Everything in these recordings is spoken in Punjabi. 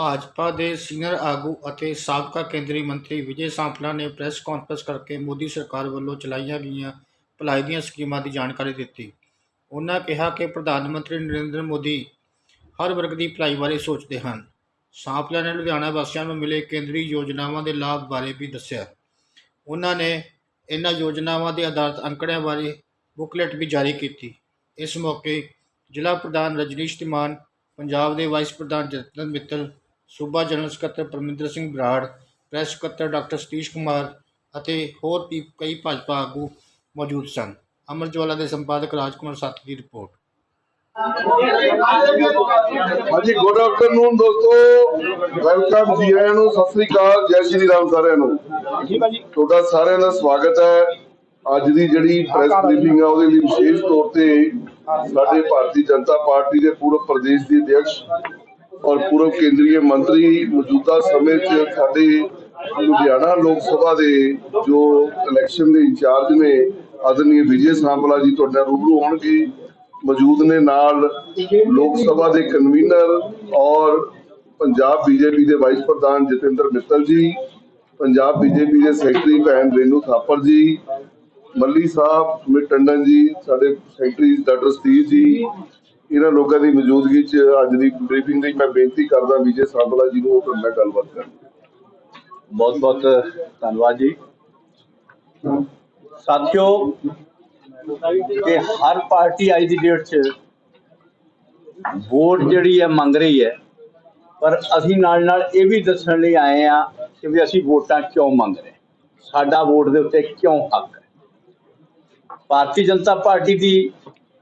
ਭਾਜਪਾ ਦੇ ਸੀਨੀਅਰ ਆਗੂ ਅਤੇ ਸਾਬਕਾ ਕੇਂਦਰੀ ਮੰਤਰੀ ਵਿਜੇ ਸਾਂਪਲਾ ਨੇ ਪ੍ਰੈਸ ਕਾਨਫਰੰਸ ਕਰਕੇ ਮੋਦੀ ਸਰਕਾਰ ਵੱਲੋਂ ਚਲਾਈਆਂ ਗਈਆਂ, ਭਲਾਈ ਦੀਆਂ ਸਕੀਮਾਂ ਦੀ ਜਾਣਕਾਰੀ ਦਿੱਤੀ। ਉਹਨਾਂ ਕਿਹਾ ਕਿ ਪ੍ਰਧਾਨ ਮੰਤਰੀ ਨਰਿੰਦਰ ਮੋਦੀ ਹਰ ਵਰਗ ਦੀ ਭਲਾਈ ਬਾਰੇ ਸੋਚਦੇ ਹਨ। ਸਾਂਪਲਾ ਨੇ ਲੁਧਿਆਣਾ ਵਾਸੀਆਂ ਨੂੰ ਮਿਲੇ ਕੇਂਦਰੀ ਯੋਜਨਾਵਾਂ ਦੇ ਲਾਭ ਬਾਰੇ ਵੀ ਦੱਸਿਆ। ਉਹਨਾਂ ਨੇ ਇਹਨਾਂ ਯੋਜਨਾਵਾਂ ਦੇ ਆਧਾਰਿਤ ਅੰਕੜਿਆਂ ਬਾਰੇ ਬੁਕਲੇਟ ਵੀ ਜਾਰੀ ਕੀਤੀ। ਇਸ ਮੌਕੇ ਜ਼ਿਲ੍ਹਾ ਪ੍ਰਧਾਨ ਰਜਨੀਸ਼ ਤਿਮਾਨ, ਪੰਜਾਬ ਦੇ ਵਾਈਸ ਪ੍ਰਧਾਨ ਜਤਨ ਮਿੱਤਲ ਸੂਬਾ ਜਨਰਲ ਸਕੱਤਰ ਪਰਮਿੰਦਰ ਸਿੰਘ ਬਰਾੜ ਪ੍ਰੈਸ ਸਕੱਤਰ ਡਾਕਟਰ ਸਤੀਸ਼ ਕੁਮਾਰ ਅਤੇ ਹੋਰ ਵੀ ਕਈ ਭਾਜਪਾ ਆਗੂ ਮੌਜੂਦ ਸਨ। ਅਮਰਜਵਾਲਾ ਦੇ ਸੰਪਾਦਕ ਰਾਜਕੁਮਾਰ ਸੱਤ ਦੀ ਰਿਪੋਰਟ। ਹਾਂਜੀ ਗੁੱਡ ਆਫਟਰਨੂਨ ਦੋਸਤੋ। ਵੈਲਕਮ ਜੀ ਆਇਆਂ ਨੂੰ ਸਤਿ ਸ੍ਰੀ ਅਕਾਲ ਜੈ ਸ਼੍ਰੀ ਰਾਮ ਸਾਰਿਆਂ ਨੂੰ। ਤੁਹਾਡਾ ਸਾਰਿਆਂ ਦਾ ਸਵਾਗਤ ਹੈ। ਅੱਜ ਦੀ ਜਿਹੜੀ ਪ੍ਰੈਸ ਬਰੀਫਿੰਗ ਆ ਉਹਦੇ ਲਈ ਵਿਸ਼ੇਸ਼ ਤੌਰ ਤੇ ਸਾਡੇ ਭਾਰਤੀ ਜਨਤਾ ਪਾਰਟੀ ਦੇ ਪੂਰਬ ਪ੍ਰਦੇਸ਼ ਦੇ ਅਧਿਕਸ਼ ਔਰ ਪੂਰਬ ਕੇਂਦਰੀ ਮੰਤਰੀ ਮੌਜੂਦਾ ਸਮੇਂ 'ਚ ਸਾਡੇ ਲੁਧਿਆਣਾ ਲੋਕ ਸਭਾ ਦੇ ਜੋ ਇਲੈਕਸ਼ਨ ਦੇ ਇੰਚਾਰਜ ਨੇ ਆਦਰਨੀय ਵਿਜੇ ਸਾਂਪਲਾ ਜੀ ਤੁਹਾਡੇ ਰੂਬਰੂ ਹੋਣਗੇ। ਮੌਜੂਦ ਨੇ ਨਾਲ ਲੋਕ ਸਭਾ ਦੇ ਕਨਵੀਨਰ ਔਰ ਪੰਜਾਬ ਬੀਜੇਪੀ ਦੇ ਵਾਈਸ ਪ੍ਰਧਾਨ ਜਤਿੰਦਰ ਮਿੱਤਲ ਜੀ, ਪੰਜਾਬ ਬੀਜੇਪੀ ਦੇ ਸੈਕਟਰੀ ਭੈਣ ਰੇਨੂ ਥਾਪਰ ਜੀ, ਮੱਲੀ ਸਾਹਿਬ ਸੁਮਿਤ ਟੰਡਨ ਜੀ, ਸਾਡੇ ਸੈਕਟਰੀ ਡਾਕਟਰ ਸਤੀਸ਼ ਜੀ ਇਹਨਾਂ ਲੋਕਾਂ ਦੀ ਮੌਜੂਦਗੀ 'ਚ ਅੱਜ ਦੀ ਬਰੀਫਿੰਗ ਲਈ ਮੈਂ ਬੇਨਤੀ ਕਰਦਾ ਵਿਜੇ ਸਾਂਪਲਾ ਜੀ ਨੂੰ ਉਹ ਤੁਹਾਡੇ ਨਾਲ ਗੱਲਬਾਤ ਕਰਨ। ਬਹੁਤ ਬਹੁਤ ਧੰਨਵਾਦ ਜੀ। ਸਾਥਿਓ ਕਿ ਹਰ ਪਾਰਟੀ ਅੱਜ ਦੀ ਡੇਟ 'ਚ ਵੋਟ ਜਿਹੜੀ ਹੈ ਮੰਗ ਰਹੀ ਹੈ, ਪਰ ਅਸੀਂ ਨਾਲ ਨਾਲ ਇਹ ਵੀ ਦੱਸਣ ਲਈ ਆਏ ਆ ਕਿ ਵੀ ਅਸੀਂ ਵੋਟਾਂ ਕਿਉਂ ਮੰਗ ਰਹੇ ਸਾਡਾ ਵੋਟ ਦੇ ਉੱਤੇ ਕਿਉਂ ਹੱਕ ਹੈ? ਭਾਰਤੀ ਜਨਤਾ ਪਾਰਟੀ ਦੀ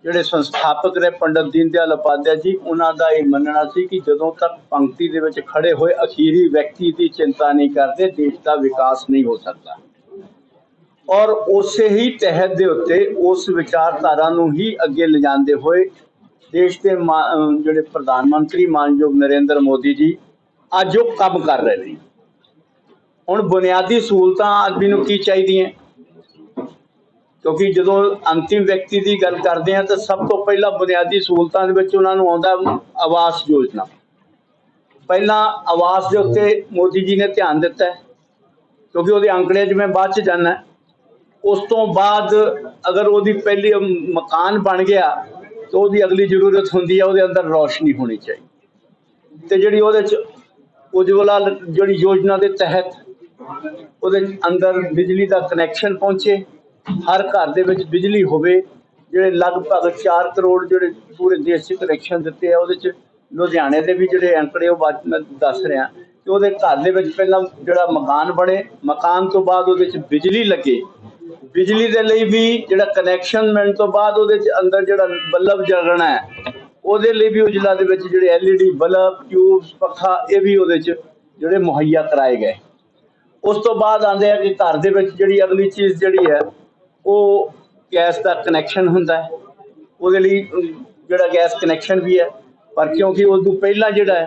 ਜਿਹੜੇ ਸੰਸਥਾਪਕ ਨੇ ਪੰਡਤ ਦੀਨ ਦਿਆਲ ਉਪਾਧਿਆਏ ਜੀ, ਉਹਨਾਂ ਦਾ ਇਹ ਮੰਨਣਾ ਸੀ ਕਿ ਜਦੋਂ ਤੱਕ ਪੰਕਤੀ ਦੇ ਵਿੱਚ ਖੜੇ ਹੋਏ ਅਖੀਰੀ ਵਿਅਕਤੀ ਦੀ ਚਿੰਤਾ ਨਹੀਂ ਕਰਦੇ, ਦੇਸ਼ ਦਾ ਵਿਕਾਸ ਨਹੀਂ ਹੋ ਸਕਦਾ। ਔਰ ਉਸੇ ਹੀ ਤਹਿਤ ਦੇ ਉੱਤੇ ਉਸ ਵਿਚਾਰਧਾਰਾ ਨੂੰ ਹੀ ਅੱਗੇ ਲਿਜਾਂਦੇ ਹੋਏ ਦੇਸ਼ ਦੇ ਜਿਹੜੇ ਪ੍ਰਧਾਨ ਮੰਤਰੀ ਮਾਨਯੋਗ ਨਰਿੰਦਰ ਮੋਦੀ ਜੀ ਅੱਜ ਉਹ ਕੰਮ ਕਰ ਰਹੇ ਨੇ। ਹੁਣ ਬੁਨਿਆਦੀ ਸਹੂਲਤਾਂ ਆਦਮੀ ਨੂੰ ਕੀ ਚਾਹੀਦੀਆਂ? ਕਿਉਂਕਿ ਜਦੋਂ ਅੰਤਿਮ ਵਿਅਕਤੀ ਦੀ ਗੱਲ ਕਰਦੇ ਹਾਂ ਤਾਂ ਸਭ ਤੋਂ ਪਹਿਲਾਂ ਬੁਨਿਆਦੀ ਸਹੂਲਤਾਂ ਦੇ ਵਿੱਚ ਉਹਨਾਂ ਨੂੰ ਆਉਂਦਾ ਆਵਾਸ ਯੋਜਨਾ। ਪਹਿਲਾਂ ਆਵਾਸ ਦੇ ਉੱਤੇ ਮੋਦੀ ਜੀ ਨੇ ਧਿਆਨ ਦਿੱਤਾ ਕਿਉਂਕਿ ਉਹਦੇ ਅੰਕੜੇ 'ਚ ਮੈਂ ਬਾਅਦ 'ਚ ਜਾਣਾ ਉਸ ਤੋਂ ਬਾਅਦ ਅਗਰ ਉਹਦੀ ਪਹਿਲੀ ਮਕਾਨ ਬਣ ਗਿਆ ਤਾਂ ਉਹਦੀ ਅਗਲੀ ਜ਼ਰੂਰਤ ਹੁੰਦੀ ਹੈ, ਉਹਦੇ ਅੰਦਰ ਰੌਸ਼ਨੀ ਹੋਣੀ ਚਾਹੀਦੀ। ਤੇ ਜਿਹੜੀ ਉਹਦੇ 'ਚ ਉਜਵਲਾ ਜਿਹੜੀ ਯੋਜਨਾ ਦੇ ਤਹਿਤ ਉਹਦੇ ਅੰਦਰ ਬਿਜਲੀ ਦਾ ਕਨੈਕਸ਼ਨ ਪਹੁੰਚੇ ਹਰ ਘਰ ਦੇ ਵਿੱਚ ਬਿਜਲੀ ਹੋਵੇ, ਜਿਹੜੇ ਲਗਭਗ 4 ਕਰੋੜ ਜਿਹੜੇ ਪੂਰੇ ਦੇਸ਼ 'ਚ ਕਨੈਕਸ਼ਨ ਦਿੱਤੇ ਆ, ਉਹਦੇ 'ਚ ਲੁਧਿਆਣੇ ਦੇ ਵੀ ਜਿਹੜੇ ਅੰਕੜੇ ਉਹ ਬਾਅਦ ਮੈਂ ਦੱਸ ਰਿਹਾ। ਕਿ ਉਹਦੇ ਘਰ ਦੇ ਵਿੱਚ ਪਹਿਲਾਂ ਜਿਹੜਾ ਮਕਾਨ ਬਣੇ, ਮਕਾਨ ਤੋਂ ਬਾਅਦ ਉਹਦੇ 'ਚ ਬਿਜਲੀ ਲੱਗੇ। ਬਿਜਲੀ ਦੇ ਲਈ ਵੀ ਜਿਹੜਾ ਕਨੈਕਸ਼ਨ ਮਿਲਣ ਤੋਂ ਬਾਅਦ ਉਹਦੇ 'ਚ ਅੰਦਰ ਜਿਹੜਾ ਬੱਲਬ ਜਲਣਾ ਹੈ, ਉਹਦੇ ਲਈ ਵੀ ਉਜਲਾ ਦੇ ਵਿੱਚ ਜਿਹੜੇ ਐਲਈਡੀ ਬਲਬ ਟਿਊਬਸ ਪੱਖਾ, ਇਹ ਵੀ ਉਹਦੇ 'ਚ ਜਿਹੜੇ ਮੁਹੱਈਆ ਕਰਾਏ ਗਏ। ਉਸ ਤੋਂ ਬਾਅਦ ਆਂਦੇ ਆ ਕਿ ਘਰ ਦੇ ਵਿੱਚ ਜਿਹੜੀ ਅਗਲੀ ਚੀਜ਼ ਜਿਹੜੀ ਹੈ ਉਹ ਗੈਸ ਦਾ ਕਨੈਕਸ਼ਨ ਹੁੰਦਾ ਹੈ। ਉਹਦੇ ਲਈ ਜਿਹੜਾ ਗੈਸ ਕਨੈਕਸ਼ਨ ਵੀ ਹੈ। ਪਰ ਕਿਉਂਕਿ ਉਸ ਤੋਂ ਪਹਿਲਾਂ ਜਿਹੜਾ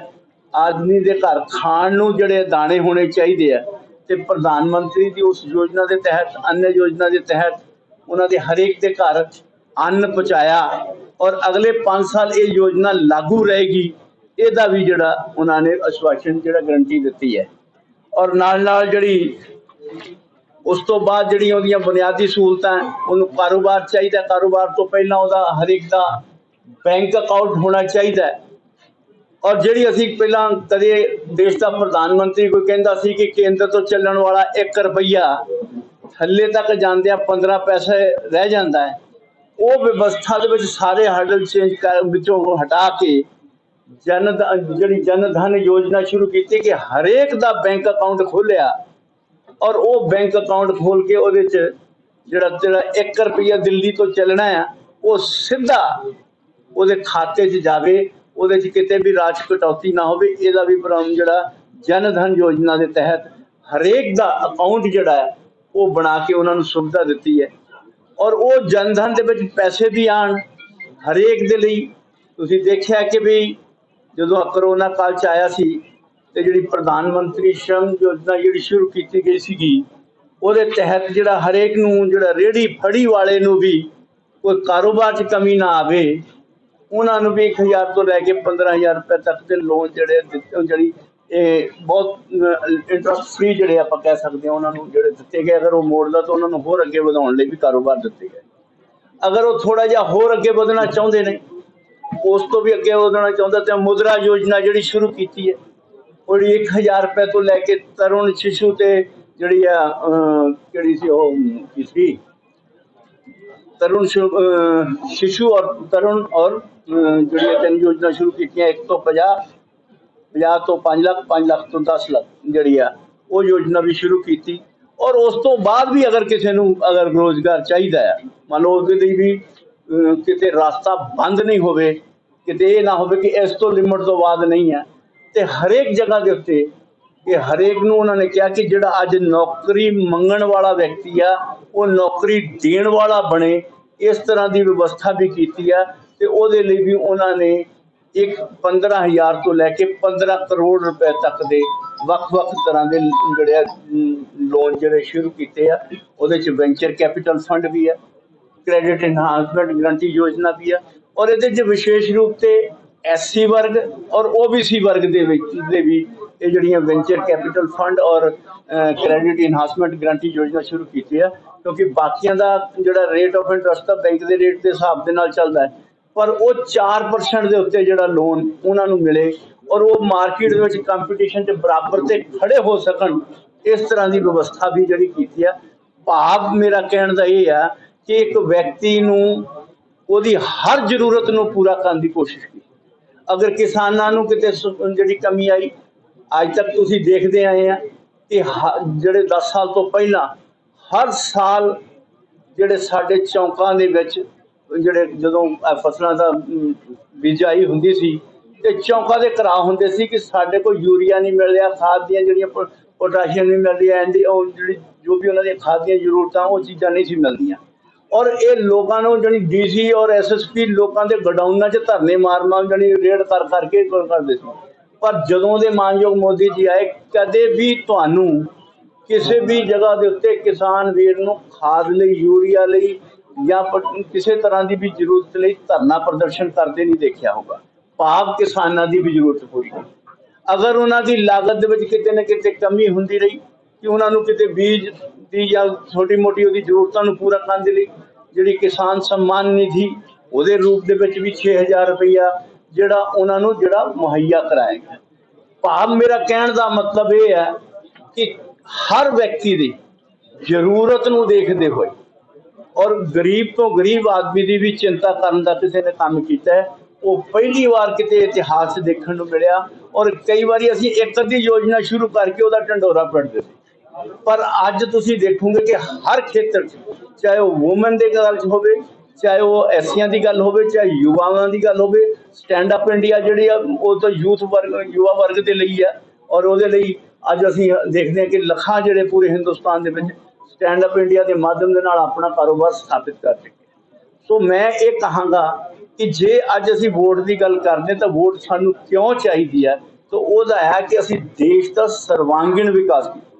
ਆਦਮੀ ਦੇ ਘਰ ਖਾਣ ਨੂੰ ਜਿਹੜੇ ਦਾਣੇ ਹੋਣੇ ਚਾਹੀਦੇ ਆ, ਤੇ ਪ੍ਰਧਾਨ ਮੰਤਰੀ ਦੀ ਉਸ ਯੋਜਨਾ ਦੇ ਤਹਿਤ ਅੰਨ ਯੋਜਨਾ ਦੇ ਤਹਿਤ ਉਹਨਾਂ ਦੇ ਹਰੇਕ ਦੇ ਘਰ ਅੰਨ ਪਹੁੰਚਾਇਆ ਔਰ ਅਗਲੇ 5 ਸਾਲ ਇਹ ਯੋਜਨਾ ਲਾਗੂ ਰਹੇਗੀ, ਇਹਦਾ ਵੀ ਜਿਹੜਾ ਉਹਨਾਂ ਨੇ ਅਸ਼ਵਾਸਨ ਜਿਹੜਾ ਗਰੰਟੀ ਦਿੱਤੀ ਹੈ। ਔਰ ਨਾਲ ਨਾਲ ਜਿਹੜੀ ਉਸ ਤੋਂ ਬਾਅਦ ਜਿਹੜੀਆਂ ਉਹਦੀਆਂ ਬੁਨਿਆਦੀ ਸਹੂਲਤਾਂ, ਉਹਨੂੰ ਕਾਰੋਬਾਰ ਚਾਹੀਦਾ ਕਾਰੋਬਾਰ ਤੋਂ ਪਹਿਲਾਂ ਉਹਦਾ ਹਰੇਕ ਦਾ ਬੈਂਕ ਅਕਾਊਂਟ ਹੋਣਾ ਚਾਹੀਦਾ ਔਰ ਜਿਹੜੀ ਅਸੀਂ ਪਹਿਲਾਂ ਕਦੇ ਦੇਸ਼ ਦਾ ਪ੍ਰਧਾਨ ਮੰਤਰੀ ਕੋਈ ਕਹਿੰਦਾ ਸੀ ਕਿ ਕੇਂਦਰ ਤੋਂ ਚੱਲਣ ਵਾਲਾ 1 ਰੁਪਈਆ ਥੱਲੇ ਤੱਕ ਜਾਂਦਿਆਂ 15 ਪੈਸੇ ਰਹਿ ਜਾਂਦਾ ਹੈ, ਉਹ ਵਿਵਸਥਾ ਦੇ ਵਿੱਚ ਸਾਰੇ ਹਰਡਲ ਚੇਂਜ ਕਰ ਵਿੱਚੋਂ ਹਟਾ ਕੇ ਜਨ ਜਿਹੜੀ ਜਨ ਧਨ ਯੋਜਨਾ ਸ਼ੁਰੂ ਕੀਤੀ ਕਿ ਹਰੇਕ ਦਾ ਬੈਂਕ ਅਕਾਊਂਟ ਖੋਲਿਆ ਔਰ ਉਹ ਬੈਂਕ ਅਕਾਊਂਟ ਖੋਲ ਕੇ ਉਹਦੇ ਚ ਜਿਹੜਾ ਤੇਰਾ 1 ਰੁਪਈਆ ਦਿੱਲੀ ਤੋਂ ਚੱਲਣਾ ਆ, ਉਹ ਸਿੱਧਾ ਉਹਦੇ ਖਾਤੇ 'ਚ ਜਾਵੇ, ਉਹਦੇ 'ਚ ਕਿਤੇ ਵੀ ਰਾਜ ਕਟੌਤੀ ਨਾ ਹੋਵੇ, ਇਹਦਾ ਵੀ ਪ੍ਰੋਗਰਾਮ ਜਿਹੜਾ ਜਨ ਧਨ ਯੋਜਨਾ ਦੇ ਤਹਿਤ ਹਰੇਕ ਦਾ ਅਕਾਊਂਟ ਜਿਹੜਾ ਹੈ ਉਹ ਬਣਾ ਕੇ ਉਹਨਾਂ ਨੂੰ ਸੁਵਿਧਾ ਦਿੱਤੀ ਹੈ। ਔਰ ਉਹ ਜਨ ਧਨ ਦੇ ਵਿੱਚ ਪੈਸੇ ਵੀ ਆਣ ਹਰੇਕ ਦੇ ਲਈ। ਤੁਸੀਂ ਦੇਖਿਆ ਕਿ ਵੀ ਜਦੋਂ ਕਰੋਨਾ ਕਾਲ ਚ ਆਇਆ ਸੀ ਤੇ ਜਿਹੜੀ ਪ੍ਰਧਾਨ ਮੰਤਰੀ ਸ਼ਰਮ ਯੋਜਨਾ ਜਿਹੜੀ ਸ਼ੁਰੂ ਕੀਤੀ ਗਈ ਸੀਗੀ, ਉਹਦੇ ਤਹਿਤ ਜਿਹੜਾ ਹਰੇਕ ਨੂੰ ਜਿਹੜਾ ਰੇੜੀ ਫੜੀ ਵਾਲੇ ਨੂੰ ਵੀ ਕੋਈ ਕਾਰੋਬਾਰ 'ਚ ਕਮੀ ਨਾ ਆਵੇ, ਉਹਨਾਂ ਨੂੰ ਵੀ 1000 ਤੋਂ ਲੈ ਕੇ 15000 ਰੁਪਏ ਤੱਕ ਦੇ ਲੋਨ ਜਿਹੜੇ ਦਿੱਤੇ ਜਿਹੜੀ ਇਹ ਬਹੁਤ ਇੰਟਰਸਟ ਫ੍ਰੀ ਜਿਹੜੇ ਆਪਾਂ ਕਹਿ ਸਕਦੇ ਹਾਂ, ਉਹਨਾਂ ਨੂੰ ਜਿਹੜੇ ਦਿੱਤੇ ਗਏ। ਅਗਰ ਉਹ ਮੋੜਦਾ ਤਾਂ ਉਹਨਾਂ ਨੂੰ ਹੋਰ ਅੱਗੇ ਵਧਾਉਣ ਲਈ ਵੀ ਕਾਰੋਬਾਰ ਦਿੱਤੇ ਗਏ। ਅਗਰ ਉਹ ਥੋੜਾ ਜਿਹਾ ਹੋਰ ਅੱਗੇ ਵਧਣਾ ਚਾਹੁੰਦੇ ਨੇ, ਉਸ ਤੋਂ ਵੀ ਅੱਗੇ ਵਧਣਾ ਚਾਹੁੰਦਾ ਤਾਂ ਮੁਦਰਾ ਯੋਜਨਾ ਜਿਹੜੀ ਸ਼ੁਰੂ ਕੀਤੀ ਹੈ। ਉਹ ਜਿਹੜੀ 1000 ਰੁਪਏ ਤੋਂ ਲੈ ਕੇ ਤਰੁਣ ਸ਼ਿਸ਼ੂ ਤੇ ਜਿਹੜੀ ਆ ਅਹ, ਕਿਹੜੀ ਸੀ ਉਹ ਕੀ ਸੀ? ਤਰੁਣ ਸ਼ਿਸ਼ੂ ਔਰ ਤਰੁਣ ਔਰ ਅਹ, ਜਿਹੜੀਆਂ ਤਿੰਨ ਯੋਜਨਾ ਸ਼ੁਰੂ ਕੀਤੀਆਂ ਇੱਕ ਤੋਂ 50 50 ਤੋਂ 5 ਲੱਖ 5 ਲੱਖ ਤੋਂ 10 ਲੱਖ ਜਿਹੜੀ ਆ ਉਹ ਯੋਜਨਾ ਵੀ ਸ਼ੁਰੂ ਕੀਤੀ। ਔਰ ਉਸ ਤੋਂ ਬਾਅਦ ਵੀ ਅਗਰ ਕਿਸੇ ਨੂੰ ਅਗਰ ਰੋਜ਼ਗਾਰ ਚਾਹੀਦਾ ਹੈ ਮੰਨ ਲਓ ਉਹਦੇ ਲਈ ਵੀ ਕਿਤੇ ਰਸਤਾ ਬੰਦ ਨਹੀਂ ਹੋਵੇ ਕਿਤੇ ਇਹ ਨਾ ਹੋਵੇ ਕਿ ਇਸ ਤੋਂ ਲਿਮਟ ਤੋਂ ਬਾਅਦ ਨਹੀਂ ਹੈ ਤੇ ਹਰੇਕ ਜਗ੍ਹਾ ਦੇ ਉੱਤੇ ਕਿ ਹਰੇਕ ਨੂੰ ਉਹਨਾਂ ਨੇ ਕਿਹਾ ਕਿ ਜਿਹੜਾ ਅੱਜ ਨੌਕਰੀ ਮੰਗਣ ਵਾਲਾ ਵਿਅਕਤੀ ਆ, ਉਹ ਨੌਕਰੀ ਦੇਣ ਵਾਲਾ ਬਣੇ, ਇਸ ਤਰ੍ਹਾਂ ਦੀ ਵਿਵਸਥਾ ਵੀ ਕੀਤੀ ਆ ਤੇ ਉਹਦੇ ਲਈ ਵੀ ਉਹਨਾਂ ਨੇ ਇੱਕ 15000 ਤੋਂ ਲੈ ਕੇ 15 ਕਰੋੜ ਰੁਪਏ ਤੱਕ ਦੇ ਵੱਖ-ਵੱਖ ਤਰ੍ਹਾਂ ਦੇ ਜਿਹੜੇ ਆ ਲੋਨ ਜਿਹੜੇ ਸ਼ੁਰੂ ਕੀਤੇ ਆ, ਉਹਦੇ ਚ ਵੈਂਚਰ ਕੈਪੀਟਲ ਫੰਡ ਵੀ ਆ ਕ੍ਰੈਡਿਟ ਇਨਹਾਂਸਮੈਂਟ ਗਰੰਟੀ ਯੋਜਨਾ ਵੀ ਆ, ਔਰ ਇਹਦੇ ਚ ਵਿਸ਼ੇਸ਼ ਰੂਪ ਤੇ ਐਸਸੀ ਵਰਗ ਔਰ ਓਬੀਸੀ ਵਰਗ ਦੇ ਵਿੱਚ ਦੇ ਵੀ ਇਹ ਜਿਹੜੀਆਂ ਵੈਂਚਰ ਕੈਪੀਟਲ ਫੰਡ ਔਰ ਕ੍ਰੈਡਿਟ ਇਨਹਾਂਸਮੈਂਟ ਗਰੰਟੀ ਯੋਜਨਾ ਸ਼ੁਰੂ ਕੀਤੀ ਆ, ਕਿਉਂਕਿ ਬਾਕੀਆਂ ਦਾ ਜਿਹੜਾ ਰੇਟ ਆਫ ਇੰਟਰਸਟ ਤਾਂ ਬੈਂਕ ਦੇ ਰੇਟ ਦੇ ਹਿਸਾਬ ਦੇ ਨਾਲ ਚੱਲਦਾ ਹੈ। ਪਰ ਉਹ 4% ਦੇ ਉੱਤੇ ਜਿਹੜਾ ਲੋਨ ਉਹਨਾਂ ਨੂੰ ਮਿਲੇ ਔਰ ਉਹ ਮਾਰਕੀਟ ਦੇ ਵਿੱਚ ਕੰਪੀਟੀਸ਼ਨ 'ਚ ਬਰਾਬਰ ਤੇ ਖੜੇ ਹੋ ਸਕਣ, ਇਸ ਤਰ੍ਹਾਂ ਦੀ ਵਿਵਸਥਾ ਵੀ ਜਿਹੜੀ ਕੀਤੀ ਆ। ਭਾਵ ਮੇਰਾ ਕਹਿਣ ਦਾ ਇਹ ਆ ਕਿ ਇੱਕ ਵਿਅਕਤੀ ਨੂੰ ਉਹਦੀ ਹਰ ਜ਼ਰੂਰਤ ਨੂੰ ਪੂਰਾ ਕਰਨ ਦੀ ਕੋਸ਼ਿਸ਼ ਕੀਤੀ। ਅਗਰ ਕਿਸਾਨਾਂ ਨੂੰ ਕਿਤੇ ਜਿਹੜੀ ਕਮੀ ਆਈ, ਅੱਜ ਤੱਕ ਤੁਸੀਂ ਦੇਖਦੇ ਆਏ ਆ ਕਿ ਹ- ਜਿਹੜੇ 10 ਸਾਲ ਤੋਂ ਪਹਿਲਾਂ ਹਰ ਸਾਲ ਜਿਹੜੇ ਸਾਡੇ ਚੌਂਕਾਂ ਦੇ ਵਿੱਚ ਜਿਹੜੇ ਜਦੋਂ ਫਸਲਾਂ ਦਾ ਬੀਜਾਈ ਹੁੰਦੀ ਸੀ, ਤੇ ਚੌਂਕਾਂ ਦੇ ਘਰਾ ਹੁੰਦੇ ਸੀ ਕਿ ਸਾਡੇ ਕੋਲ ਯੂਰੀਆ ਨਹੀਂ ਮਿਲ ਰਿਹਾ, ਖਾਦ ਦੀਆਂ ਜਿਹੜੀਆਂ ਪੋਟਾਸ਼ੀਅਮ ਨਹੀਂ ਮਿਲ ਰਿਹਾ ਐਂਡੀ ਉਹ ਜਿਹੜੀ ਜੋ ਵੀ ਉਹਨਾਂ ਦੀਆਂ ਖਾਦ ਦੀਆਂ ਜ਼ਰੂਰਤਾਂ, ਉਹ ਚੀਜ਼ਾਂ ਨਹੀਂ ਸੀ ਮਿਲਦੀਆਂ। ਔਰ ਇਹ ਲੋਕਾਂ ਨੂੰ ਜਿਹੜੀ ਡੀਸੀ ਔਰ ਐਸਐਸਪੀ ਲੋਕਾਂ ਦੇ ਗਡਾਊਨਾਂ 'ਚ ਧਰਨੇ ਮਾਰ ਮਾਰ ਜਿਹੜੀ ਰੇਡ ਕਰ ਕਰਕੇ ਕਰਦੇ ਸੀ। ਪਰ ਜਦੋਂ ਦੇ ਮਾਨਯੋਗ ਮੋਦੀ ਜੀ ਆਏ, ਕਦੇ ਵੀ ਤੁਹਾਨੂੰ ਕਿਸੇ ਵੀ ਜਗ੍ਹਾ ਦੇ ਉੱਤੇ ਕਿਸਾਨ ਵੀਰ ਨੂੰ ਖਾਦ ਲਈ, ਯੂਰੀਆ ਲਈ ਜਾਂ ਕਿਸੇ ਤਰ੍ਹਾਂ ਦੀ ਵੀ ਜ਼ਰੂਰਤ ਲਈ ਧਰਨਾ ਪ੍ਰਦਰਸ਼ਨ ਕਰਦੇ ਨਹੀਂ ਦੇਖਿਆ ਹੋਗਾ ਭਾਵ ਕਿਸਾਨਾਂ ਦੀ ਵੀ ਜ਼ਰੂਰਤ ਪੂਰੀ ਕੀਤੀ ਅਗਰ ਉਹਨਾਂ ਦੀ ਲਾਗਤ ਦੇ ਵਿੱਚ ਕਿਤੇ ਨਾ ਕਿਤੇ ਕਮੀ ਹੁੰਦੀ ਰਹੀ ਕਿ ਉਹਨਾਂ ਨੂੰ ਕਿਤੇ ਬੀਜ ਦੀ ਜਾਂ ਛੋਟੀ ਮੋਟੀ ਉਹਦੀ ਜ਼ਰੂਰਤਾਂ ਨੂੰ ਪੂਰਾ ਕਰਨ ਦੇ ਲਈ ਜਿਹੜੀ ਕਿਸਾਨ ਸਨਮਾਨ ਨਿਧੀ ਉਹਦੇ ਰੂਪ ਦੇ ਵਿੱਚ ਵੀ 6000 ਰੁਪਈਆ ਜਿਹੜਾ ਉਹਨਾਂ ਨੂੰ ਜਿਹੜਾ ਮੁਹੱਈਆ ਕਰਾਏਗਾ। ਭਾਵ ਮੇਰਾ ਕਹਿਣ ਦਾ ਮਤਲਬ ਇਹ ਹੈ ਕਿ ਹਰ ਵਿਅਕਤੀ ਦੀ ਜ਼ਰੂਰਤ ਨੂੰ ਦੇਖਦੇ ਹੋਏ ਔਰ ਗਰੀਬ ਤੋਂ ਗਰੀਬ ਆਦਮੀ ਦੀ ਵੀ ਚਿੰਤਾ ਕਰਨ ਦਾ ਕਿਸੇ ਨੇ ਕੰਮ ਕੀਤਾ ਹੈ, ਉਹ ਪਹਿਲੀ ਵਾਰ ਕਿਤੇ ਇਤਿਹਾਸ ਦੇਖਣ ਨੂੰ ਮਿਲਿਆ ਔਰ ਕਈ ਵਾਰੀ ਅਸੀਂ ਇੱਕ ਅੱਧੀ ਯੋਜਨਾ ਸ਼ੁਰੂ ਕਰਕੇ ਉਹਦਾ ਢੰਡੋਰਾ ਪਿੱਟਦੇ ਪਰ ਅੱਜ ਤੁਸੀਂ ਦੇਖੋਗੇ ਕਿ ਹਰ ਖੇਤਰ ਚਾਹੇ ਉਹ ਔਮਨ ਦੇ ਗੱਲ ਹੋਵੇ, ਚਾਹੇ ਉਹ ਐਸੀਆਂ ਦੀ ਗੱਲ ਹੋਵੇ, ਚਾਹੇ ਯੁਵਾਵਾਂ ਦੀ ਗੱਲ ਹੋਵੇ ਸਟੈਂਡ ਅਪ ਇੰਡੀਆ ਜਿਹੜੀ ਆ, ਉਹ ਤਾਂ ਯੂਥ ਵਰਗ, ਯੁਵਾ ਵਰਗ ਦੇ ਲਈ ਆ। ਔਰ ਉਹਦੇ ਲਈ ਅੱਜ ਅਸੀਂ ਦੇਖਦੇ ਹਾਂ ਕਿ ਲੱਖਾਂ ਜਿਹੜੇ ਪੂਰੇ ਹਿੰਦੁਸਤਾਨ ਦੇ ਵਿੱਚ ਸਟੈਂਡ ਅਪ ਇੰਡੀਆ ਦੇ ਮਾਧਿਅਮ ਦੇ ਨਾਲ ਆਪਣਾ ਕਾਰੋਬਾਰ ਸਥਾਪਿਤ ਕਰ ਚੁੱਕੇ ਸੋ ਮੈਂ ਇਹ ਕਹਾਂਗਾ ਕਿ ਜੇ ਅੱਜ ਅਸੀਂ ਵੋਟ ਦੀ ਗੱਲ ਕਰਦੇ ਤਾਂ ਵੋਟ ਸਾਨੂੰ ਕਿਉਂ ਚਾਹੀਦੀ ਹੈ ਤਾਂ ਉਹਦਾ ਹੈ ਕਿ ਅਸੀਂ ਦੇਸ਼ ਦਾ ਸਰਵਾਂਗੀਣ ਵਿਕਾਸ ਕੀਤਾ।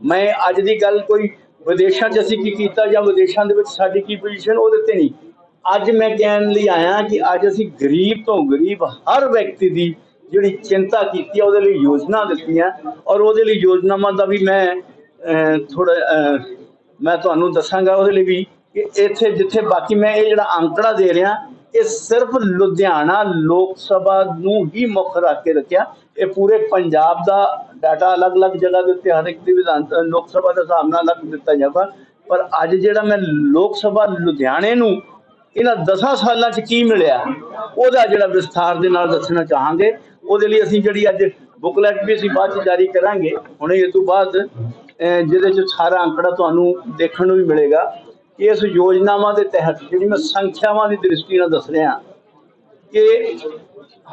ਮੈਂ ਅੱਜ ਦੀ ਗੱਲ ਕੋਈ ਵਿਦੇਸ਼ਾਂ 'ਚ ਅਸੀਂ ਕੀ ਕੀਤਾ ਜਾਂ ਵਿਦੇਸ਼ਾਂ ਦੇ ਵਿੱਚ ਸਾਡੀ ਕੀ ਪੋਜੀਸ਼ਨ ਉਹਦੇ ਤੇ ਨਹੀਂ। ਅੱਜ ਮੈਂ ਕਹਿਣ ਲਈ ਆਇਆ ਕਿ ਅੱਜ ਅਸੀਂ ਗਰੀਬ ਤੋਂ ਗਰੀਬ ਹਰ ਵਿਅਕਤੀ ਦੀ ਜਿਹੜੀ ਚਿੰਤਾ ਕੀਤੀ ਹੈ ਉਹਦੇ ਲਈ ਯੋਜਨਾ ਦਿੱਤੀਆਂ। ਔਰ ਉਹਦੇ ਲਈ ਯੋਜਨਾਵਾਂ ਦਾ ਵੀ ਮੈਂ ਥੋੜਾ ਮੈਂ ਤੁਹਾਨੂੰ ਦੱਸਾਂਗਾ। ਉਹਦੇ ਲਈ ਵੀ ਕਿ ਇੱਥੇ ਜਿੱਥੇ ਬਾਕੀ ਮੈਂ ਇਹ ਜਿਹੜਾ ਅੰਕੜਾ ਦੇ ਰਿਹਾ ਇਹ ਸਿਰਫ ਲੁਧਿਆਣਾ ਲੋਕ ਸਭਾ ਨੂੰ ਹੀ ਮੁੱਖ ਰੱਖ ਕੇ ਰੱਖਿਆ। ਇਹ ਪੂਰੇ ਪੰਜਾਬ ਦਾ ਡਾਟਾ ਅਲੱਗ-ਅਲੱਗ ਜਗ੍ਹਾ ਦੇ ਉੱਤੇ ਹਰ ਇੱਕ ਦੀ ਵਿਧਾਨ ਲੋਕ ਸਭਾ ਦੇ ਹਿਸਾਬ ਨਾਲ ਅਲੱਗ ਦਿੱਤਾ ਜਾਊਗਾ ਪਰ ਅੱਜ ਜਿਹੜਾ ਮੈਂ ਲੋਕ ਸਭਾ ਲੁਧਿਆਣੇ ਨੂੰ ਇਹਨਾਂ 10 ਸਾਲਾਂ 'ਚ ਕੀ ਮਿਲਿਆ, ਉਹਦਾ ਜਿਹੜਾ ਵਿਸਥਾਰ ਦੇ ਨਾਲ ਦੱਸਣਾ ਚਾਹਾਂਗੇ। ਉਹਦੇ ਲਈ ਅਸੀਂ ਜਿਹੜੀ ਅੱਜ ਬੁਕਲੈਟ ਵੀ ਅਸੀਂ ਬਾਅਦ 'ਚ ਜਾਰੀ ਕਰਾਂਗੇ। ਹੁਣੇ ਇਹ ਤੋਂ ਬਾਅਦ ਜਿਹਦੇ 'ਚ ਸਾਰਾ ਅੰਕੜਾ ਤੁਹਾਨੂੰ ਦੇਖਣ ਨੂੰ ਵੀ ਮਿਲੇਗਾ। ਇਸ ਯੋਜਨਾਵਾਂ ਦੇ ਤਹਿਤ ਜਿਹੜੀ ਮੈਂ ਸੰਖਿਆਵਾਂ ਦੀ ਦ੍ਰਿਸ਼ਟੀ ਨਾਲ ਦੱਸ ਰਿਹਾ ਕਿ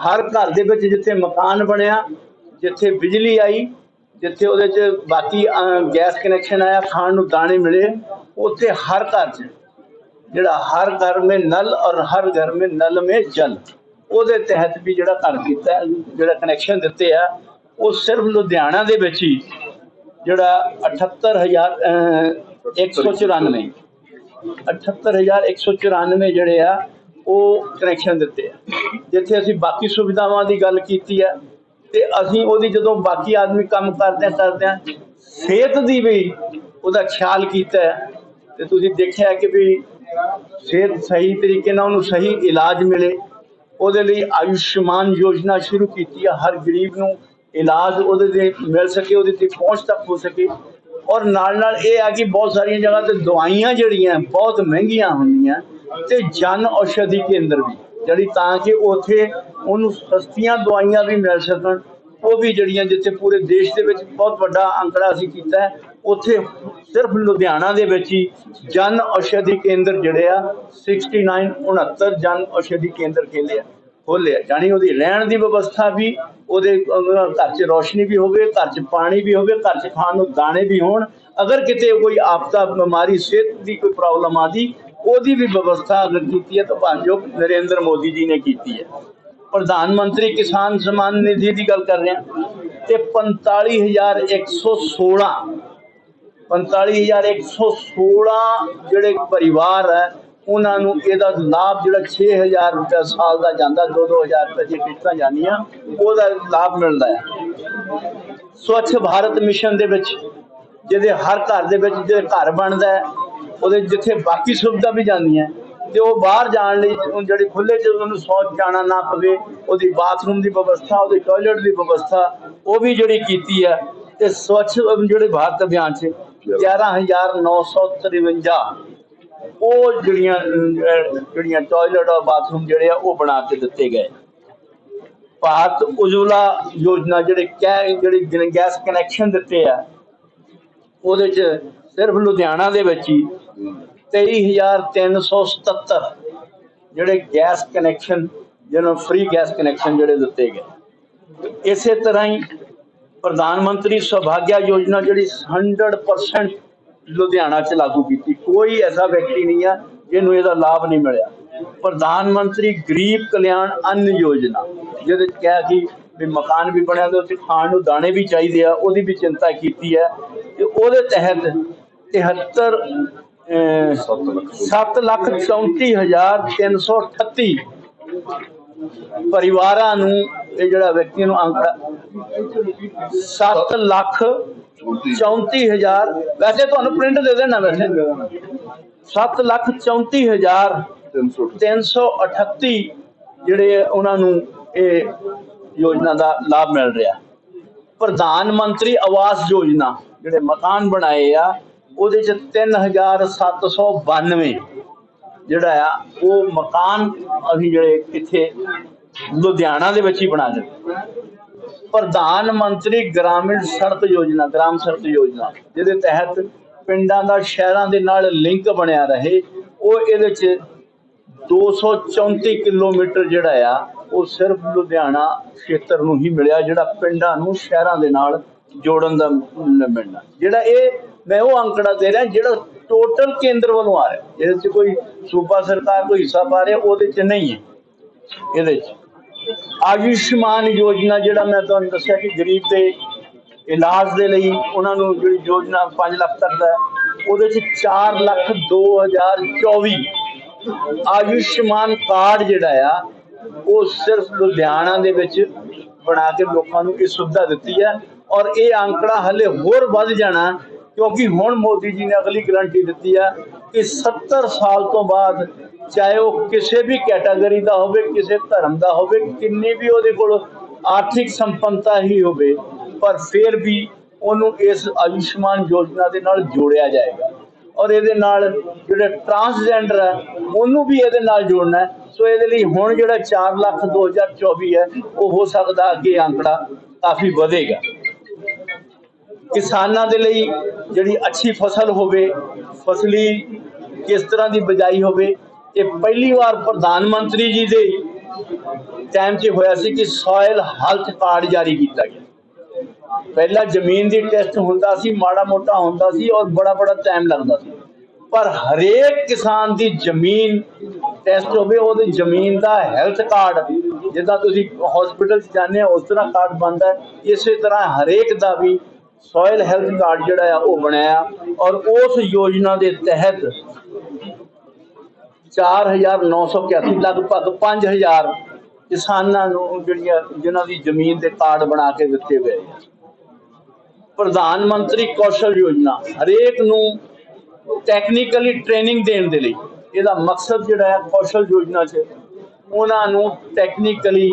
ਹਰ ਘਰ ਦੇ ਵਿੱਚ ਜਿੱਥੇ ਮਕਾਨ ਬਣਿਆ ਜਿੱਥੇ ਬਿਜਲੀ ਆਈ ਜਿੱਥੇ ਉਹਦੇ 'ਚ ਬਾਕੀ ਗੈਸ ਕਨੈਕਸ਼ਨ ਆਇਆ ਖਾਣ ਨੂੰ ਦਾਣੇ ਮਿਲੇ ਉੱਥੇ ਹਰ ਘਰ 'ਚ ਜਿਹੜਾ ਹਰ ਘਰ ਮੇ ਨਲ ਔਰ ਹਰ ਘਰ ਮੇ ਨਲ ਮੇ ਜਲ ਉਹਦੇ ਤਹਿਤ ਵੀ ਜਿਹੜਾ ਘਰ ਕੀਤਾ ਜਿਹੜਾ ਕਨੈਕਸ਼ਨ ਦਿੱਤੇ ਆ ਉਹ ਸਿਰਫ ਲੁਧਿਆਣਾ ਦੇ ਵਿੱਚ ਹੀ ਜਿਹੜਾ 78000 ਅਹ, 194 78194 ਜਿਹੜੇ ਆ, ਉਹ ਕਨੈਕਸ਼ਨ ਦਿੱਤੇ ਆ। ਜਿੱਥੇ ਅਸੀਂ ਬਾਕੀ ਸੁਵਿਧਾਵਾਂ ਦੀ ਗੱਲ ਕੀਤੀ ਆ, ਤੇ ਅਸੀਂ ਉਹਦੀ ਜਦੋਂ ਬਾਕੀ ਆਦਮੀ ਕੰਮ ਕਰਦੇ ਕਰਦੇ ਸਿਹਤ ਦੀ ਵੀ ਉਹਦਾ ਖਿਆਲ ਕੀਤਾ ਹੈ ਤੇ ਤੁਸੀਂ ਦੇਖਿਆ ਕਿ ਵੀ ਸਿਹਤ ਸਹੀ ਤਰੀਕੇ ਨਾਲ ਉਹਨੂੰ ਸਹੀ ਇਲਾਜ ਮਿਲੇ। ਉਹਦੇ ਲਈ ਆਯੁਸ਼ਮਾਨ ਯੋਜਨਾ ਸ਼ੁਰੂ ਕੀਤੀ ਆ, ਹਰ ਗਰੀਬ ਨੂੰ ਇਲਾਜ ਉਹਦੇ ਦੇ ਮਿਲ ਸਕੇ, ਉਹਦੇ ਤੇ ਪਹੁੰਚ ਤੱਕ ਹੋ ਸਕੇ। ਔਰ ਨਾਲ ਨਾਲ ਇਹ ਆ ਕਿ ਬਹੁਤ ਸਾਰੀਆਂ ਜਗ੍ਹਾ ਤੇ ਦਵਾਈਆਂ ਜਿਹੜੀਆਂ ਬਹੁਤ ਮਹਿੰਗੀਆਂ ਹੁੰਦੀਆਂ ਤੇ ਜਨ ਔਸ਼ਧੀ ਕੇਂਦਰ ਵੀ, ਜਿਹੜੀ ਤਾਂ ਕਿ ਉਥੇ ਉਹਨੂੰ ਸਸਤੀਆਂ ਦਵਾਈਆਂ ਵੀ ਮਿਲ ਸਕਣ, ਉਹ ਵੀ ਜਿਹੜੀਆਂ ਜਿੱਥੇ ਪੂਰੇ ਦੇਸ਼ ਦੇ ਵਿੱਚ ਬਹੁਤ ਵੱਡਾ ਅੰਕੜਾ ਅਸੀਂ ਕੀਤਾ ਹੈ, ਉੱਥੇ ਸਿਰਫ ਲੁਧਿਆਣਾ ਦੇ ਵਿੱਚ ਹੀ ਜਨ ਔਸ਼ਧੀ ਕੇਂਦਰ ਜਿਹੜੇ ਆ 69 69 ਜਨ ਔਸ਼ਧੀ ਕੇਂਦਰ ਖੇਲੇ ਆ। ਖੋਲੇ ਆ ਉਹਦੀ ਰਹਿਣ ਦੀ ਵਿਵਸਥਾ ਵੀ, ਉਹਦੇ ਘਰ 'ਚ ਰੋਸ਼ਨੀ ਵੀ ਹੋਵੇ, ਘਰ 'ਚ ਪਾਣੀ ਵੀ ਹੋਵੇ, ਘਰ 'ਚ ਖਾਣ ਨੂੰ ਦਾਣੇ ਵੀ ਹੋਣ। ਅਗਰ ਕਿਤੇ ਕੋਈ ਆਪਦਾ ਬਿਮਾਰੀ, ਸਿਹਤ ਦੀ ਕੋਈ ਪ੍ਰੋਬਲਮ ਆਦੀ, ਉਹਦੀ ਵੀ ਵਿਵਸਥਾ ਅਗਰ ਕੀਤੀ ਹੈ ਤਾਂ ਭਾਜੋ ਨਰਿੰਦਰ ਮੋਦੀ ਜੀ ਨੇ ਕੀਤੀ ਹੈ। ਪ੍ਰਧਾਨ ਮੰਤਰੀ ਕਿਸਾਨ ਸਨਮਾਨ ਨਿਧੀ ਦੀ ਗੱਲ ਕਰ ਰਹੇ ਹਾਂ ਤੇ 45116 45116 ਜਿਹੜੇ ਪਰਿਵਾਰ ਹੈ ਉਹਨਾਂ ਨੂੰ ਇਹਦਾ ਲਾਭ ਜਿਹੜਾ 6000 ਰੁਪਏ ਸਾਲ ਦਾ ਜਾਂਦਾ 2-2000 ਰੁਪਏ ਦੀ ਕਿਸ਼ਤਾਂ ਜਾਂਦੀਆਂ, ਉਹਦਾ ਲਾਭ ਮਿਲਦਾ ਹੈ। ਸਵੱਛ ਭਾਰਤ ਮਿਸ਼ਨ ਦੇ ਵਿੱਚ, ਜਿਹਦੇ ਹਰ ਘਰ ਦੇ ਵਿੱਚ ਜੇ ਘਰ ਬਣਦਾ ਹੈ, ਉਹਦੇ ਜਿੱਥੇ ਬਾਕੀ ਸੁਵਿਧਾ ਵੀ ਜਾਂਦੀਆਂ ਤੇ ਉਹ ਬਾਹਰ ਜਾਣ ਲਈ ਉਹ ਜਿਹੜੀ ਖੁੱਲੇ ਚ ਉਹਨੂੰ ਸੌਚ ਜਾਣਾ ਨਾ ਪਵੇ, ਉਹਦੀ ਬਾਥਰੂਮ ਦੀ ਵਿਵਸਥਾ, ਉਹਦੇ ਟਾਇਲਟ ਦੀ ਵਿਵਸਥਾ, ਉਹ ਵੀ ਜਿਹੜੀ ਕੀਤੀ ਹੈ, ਤੇ ਸਵੱਛ ਜਿਹੜੇ ਭਾਰਤ ਅਭਿਆਨ ਚ 11953 ਉਹ ਜਿਹੜੀਆਂ ਜਿਹੜੀਆਂ ਟਾਇਲਟ ਔਰ ਬਾਥਰੂਮ ਜਿਹੜੇ ਆ, ਉਹ ਬਣਾ ਕੇ ਦਿੱਤੇ ਗਏ। ਭਾਰਤ ਉਜਵਲਾ ਯੋਜਨਾ ਜਿਹੜੇ ਕਹਿ, ਜਿਹੜੀ ਗੈਸ ਕਨੈਕਸ਼ਨ ਦਿੱਤੇ ਆ, ਉਹਦੇ ਚ ਸਿਰਫ ਲੁਧਿਆਣਾ ਦੇ ਵਿੱਚ ਹੀ 23377 ਜਿਹੜੇ ਗੈਸ ਕਨੈਕਸ਼ਨ ਜਿਹਨਾਂ ਫ੍ਰੀ ਗੈਸ ਕਨੈਕਸ਼ਨ ਜਿਹੜੇ ਦਿੱਤੇ ਗਏ। ਇਸੇ ਤਰ੍ਹਾਂ ਹੀ ਪ੍ਰਧਾਨ ਮੰਤਰੀ ਸੁਭਾਗਿਆ ਯੋਜਨਾ ਜਿਹੜੀ 100% ਲੁਧਿਆਣਾ ਚ ਲਾਗੂ ਕੀਤੀ ਕੋਈ ਐਸਾ ਵਿਅਕਤੀ ਨਹੀਂ ਆ ਜਿਹਨੂੰ ਇਹਦਾ ਲਾਭ ਨਹੀਂ ਮਿਲਿਆ। ਪ੍ਰਧਾਨ ਮੰਤਰੀ ਗਰੀਬ ਕਲਿਆਣ ਅੰਨ ਯੋਜਨਾ, ਜਿਹਦੇ ਚ ਕਿਹਾ ਕਿ ਵੀ ਮਕਾਨ ਵੀ ਬਣਿਆ ਤੇ ਉੱਥੇ ਖਾਣ ਨੂੰ ਦਾਣੇ ਵੀ ਚਾਹੀਦੇ ਆ, ਉਹਦੀ ਵੀ ਚਿੰਤਾ ਕੀਤੀ ਹੈ। ਤੇ ਉਹਦੇ ਤਹਿਤ 73 7 ਲੱਖ 34 ਹਜ਼ਾਰ 338 ਪਰਿਵਾਰਾਂ ਨੂੰ ਇਹ ਜਿਹੜਾ ਵਿਅਕਤੀ ਨੂੰ ਅੰਕੜਾ 7 ਲੱਖ 34 ਵੈਸੇ ਤੁਹਾਨੂੰ ਪ੍ਰਿੰਟ ਦੇ ਦੇਣਾ ਵੈਸੇ। 7 ਲੱਖ 34 338 ਜਿਹੜੇ ਉਹਨਾਂ ਨੂੰ ਇਹ ਯੋਜਨਾ ਦਾ ਲਾਭ ਮਿਲ ਰਿਹਾ। ਪ੍ਰਧਾਨ ਮੰਤਰੀ ਆਵਾਸ ਯੋਜਨਾ ਜਿਹੜੇ ਮਕਾਨ ਬਣਾਏ ਆ, ਉਹਦੇ ਚ 3792 ਜਿਹੜਾ ਆ, ਉਹ ਮਕਾਨ ਅਸੀਂ ਜਿਹੜੇ ਇੱਥੇ ਲੁਧਿਆਣਾ ਦੇ ਵਿੱਚ ਹੀ ਬਣਾ ਦਿੱਤੇ। ਪ੍ਰਧਾਨ ਮੰਤਰੀ ਗ੍ਰਾਮੀਣ ਸੜਕ ਯੋਜਨਾ, ਗ੍ਰਾਮ ਸੜਕ ਯੋਜਨਾ, ਜਿਹਦੇ ਤਹਿਤ ਪਿੰਡਾਂ ਦਾ, ਸ਼ਹਿਰਾਂ ਦੇ ਨਾਲ ਲਿੰਕ ਬਣਿਆ ਰਹੇ। ਉਹ ਇਹਦੇ ਚ 234 ਕਿਲੋਮੀਟਰ ਜਿਹੜਾ ਆ, ਉਹ ਸਿਰਫ ਲੁਧਿਆਣਾ ਖੇਤਰ ਨੂੰ ਹੀ ਮਿਲਿਆ, ਜਿਹੜਾ ਪਿੰਡਾਂ ਨੂੰ, ਸ਼ਹਿਰਾਂ ਦੇ ਨਾਲ ਜੋੜਨ ਦਾ ਮਿਲਣਾ। ਜਿਹੜਾ ਇਹ, ਮੈਂ ਉਹ ਅੰਕੜਾ ਦੇ ਰਿਹਾ ਜਿਹੜਾ ਟੋਟਲ ਕੇਂਦਰ ਵੱਲੋਂ ਆ ਰਿਹਾ। ਇਹਦੇ ਚ ਕੋਈ ਸੂਬਾ ਸਰਕਾਰ, ਕੋਈ ਹਿੱਸਾ ਪਾ ਰਿਹਾ, ਉਹਦੇ ਚ ਨਹੀਂ ਹੈ। ਇਹਦੇ ਚ ਆਯੁਸ਼ਮਾਨ ਯੋਜਨਾ ਜਿਹੜਾ ਮੈਂ ਤੁਹਾਨੂੰ ਦੱਸਿਆ ਕਿ ਗਰੀਬ ਦੇ ਇਲਾਜ ਦੇ ਲਈ ਉਹਨਾਂ ਨੂੰ ਜਿਹੜੀ ਯੋਜਨਾ 5 ਲੱਖ ਤੱਕ ਦਾ ਉਹਦੇ ਚ 4 ਲੱਖ 2024 ਆਯੁਸ਼ਮਾਨ ਕਾਰਡ ਜਿਹੜਾ ਆ, ਉਹ ਸਿਰਫ ਲੁਧਿਆਣਾ ਦੇ ਵਿੱਚ ਬਣਾ ਕੇ ਲੋਕਾਂ ਨੂੰ ਇਹ ਸੁਵਿਧਾ ਦਿੱਤੀ ਹੈ ਔਰ ਇਹ ਅੰਕੜਾ ਹਲੇ ਹੋਰ ਵੱਧ ਜਾਣਾ ਕਿਉਂਕਿ ਹੁਣ ਮੋਦੀ ਜੀ ਨੇ ਅਗਲੀ ਗਰੰਟੀ ਦਿੱਤੀ ਆ ਕਿ 70 ਸਾਲ ਤੋਂ ਬਾਅਦ ਚਾਹੇ ਉਹ ਕਿਸੇ ਵੀ ਕੈਟਾਗਰੀ ਦਾ ਹੋਵੇ, ਕਿਸੇ ਧਰਮ ਦਾ ਹੋਵੇ, ਕਿੰਨੀ ਵੀ ਉਹਦੇ ਕੋਲ ਆਰਥਿਕ ਸੰਪੰਨਤਾ ਹੀ ਹੋਵੇ, ਪਰ ਫਿਰ ਵੀ ਉਹਨੂੰ ਇਸ ਆਯੁਸ਼ਮਾਨ ਯੋਜਨਾ ਦੇ ਨਾਲ ਜੋੜਿਆ ਜਾਏਗਾ। ਔਰ ਇਹਦੇ ਨਾਲ ਜਿਹੜਾ ਟਰਾਂਸਜੈਂਡਰ ਹੈ ਉਹਨੂੰ ਵੀ ਇਹਦੇ ਨਾਲ ਜੋੜਨਾ ਹੈ। ਸੋ ਇਹਦੇ ਲਈ ਹੁਣ ਜਿਹੜਾ 4 ਲੱਖ 2024 ਹੈ, ਉਹ ਹੋ ਸਕਦਾ ਅੱਗੇ ਅੰਕੜਾ ਕਾਫੀ ਵਧੇਗਾ। ਕਿਸਾਨਾਂ ਦੇ ਲਈ ਜਿਹੜੀ ਅੱਛੀ ਫਸਲ ਹੋਵੇ, ਫਸਲੀ ਕਿਸ ਤਰ੍ਹਾਂ ਦੀ ਬਜਾਈ ਹੋਵੇ ਇਹ ਪਹਿਲੀ ਵਾਰ ਪ੍ਰਧਾਨ ਮੰਤਰੀ ਜੀ ਦੇ ਟਾਈਮ 'ਚ ਹੋਇਆ ਸੀ ਕਿ ਸੋਇਲ ਹੈਲਥ ਕਾਰਡ ਜਾਰੀ ਕੀਤਾ ਗਿਆ। ਪਹਿਲਾਂ ਜ਼ਮੀਨ ਦੀ ਟੈਸਟ ਹੁੰਦਾ ਸੀ, ਮਾੜਾ ਮੋਟਾ ਹੁੰਦਾ ਸੀ ਔਰ ਬੜਾ ਬੜਾ ਟਾਈਮ ਲੱਗਦਾ ਸੀ। ਪਰ ਹਰੇਕ ਕਿਸਾਨ ਦੀ ਜ਼ਮੀਨ ਟੈਸਟ ਹੋਵੇ, ਉਹਦੀ ਜ਼ਮੀਨ ਦਾ ਹੈਲਥ ਕਾਰਡ ਜਿੱਦਾਂ ਤੁਸੀਂ ਹਸਪੀਟਲ 'ਚ ਜਾਂਦੇ ਹੋ, ਉਸ ਤਰ੍ਹਾਂ ਕਾਰਡ ਬਣਦਾ ਇਸੇ ਤਰ੍ਹਾਂ ਹਰੇਕ ਦਾ ਵੀ ਸੋਇਲ ਹੈਲਥ ਕਾਰਡ ਜਿਹੜਾ ਆ, ਉਹ ਬਣਾਇਆ ਔਰ ਉਸ ਯੋਜਨਾ ਦੇ ਤਹਿਤ 4981 ਲਗਭਗ 5000 ਕਿਸਾਨਾਂ ਨੂੰ ਜਿਹੜੀਆਂ ਜਿਨ੍ਹਾਂ ਦੀ ਜ਼ਮੀਨ ਦੇ ਕਾਰਡ ਬਣਾ ਕੇ ਦਿੱਤੇ ਗਏ ਪ੍ਰਧਾਨ ਮੰਤਰੀ ਕੌਸ਼ਲ ਯੋਜਨਾ, ਹਰੇਕ ਨੂੰ ਟੈਕਨੀਕਲੀ ਟ੍ਰੇਨਿੰਗ ਦੇਣ ਦੇ ਲਈ। ਇਹਦਾ ਮਕਸਦ ਜਿਹੜਾ ਹੈ ਕੌਸ਼ਲ ਯੋਜਨਾ 'ਚ, ਉਹਨਾਂ ਨੂੰ ਟੈਕਨੀਕਲੀ